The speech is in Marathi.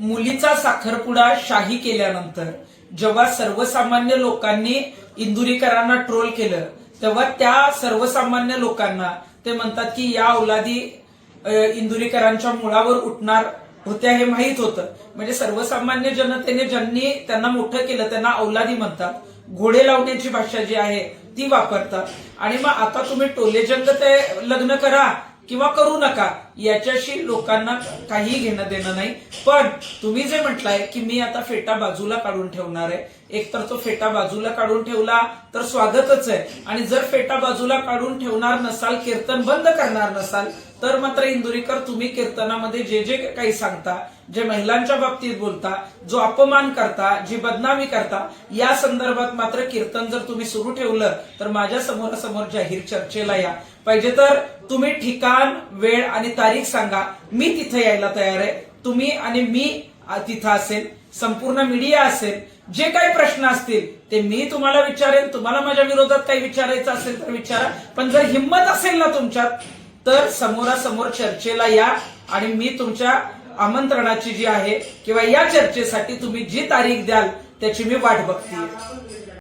मुलीचा साखरपुडा शाही केल्यानंतर जेव्हा सर्वसामान्य लोकांनी इंदुरीकरांना ट्रोल केलं तेव्हा त्या सर्वसामान्य लोकांना ते म्हणतात की या औलादी इंदुरीकरांच्या मुळावर उठणार होत्या हे माहीत होतं. म्हणजे सर्वसामान्य जनतेने ज्यांनी त्यांना मोठं केलं त्यांना औलादी म्हणतात. घोडे लावण्याची भाषा जी आहे ती वापरतात. आणि मग आता तुम्ही टोलेजंग ते लग्न करा किंवा करू नका याच्याशी लोकांना काही घेणं देणं नाही. पण तुम्ही जे म्हटलंय की मी आता फेटा बाजूला काढून ठेवणार आहे एकतर तो फेटा बाजूला काढून ठेवला तर स्वागतच आहे. आणि जर फेटा बाजूला काढून ठेवणार नसाल कीर्तन बंद करणार नसाल तर मात्र इंदुरीकर तुम्ही कीर्तनामध्ये जे जे काही सांगता जे महिलांच्या बाबतीत बोलता जो अपमान करता जी बदनामी करता या संदर्भात मात्र कीर्तन जर तुम्ही सुरू ठेवलं तर माझ्या समोरासमोर जाहीर चर्चेला या. पाहिजे तर तुम्ही ठिकाण वेळ आणि तारीख सांगा. मी तिथे यायला तयार आहे. तुम्ही आणि मी तिथं असेल संपूर्ण मीडिया असेल जे काही प्रश्न असतील ते मी तुम्हाला विचारेन. तुम्हाला माझ्या विरोधात काही विचारायचं असेल तर विचारा. पण जर हिंमत असेल ना तुमच्यात तर समोरासमोर चर्चेला या आणि मी तुमच्या आमंत्रणाची जी आहे किंवा या चर्चेसाठी तुम्ही जी तारीख द्याल त्याची मी वाट बघते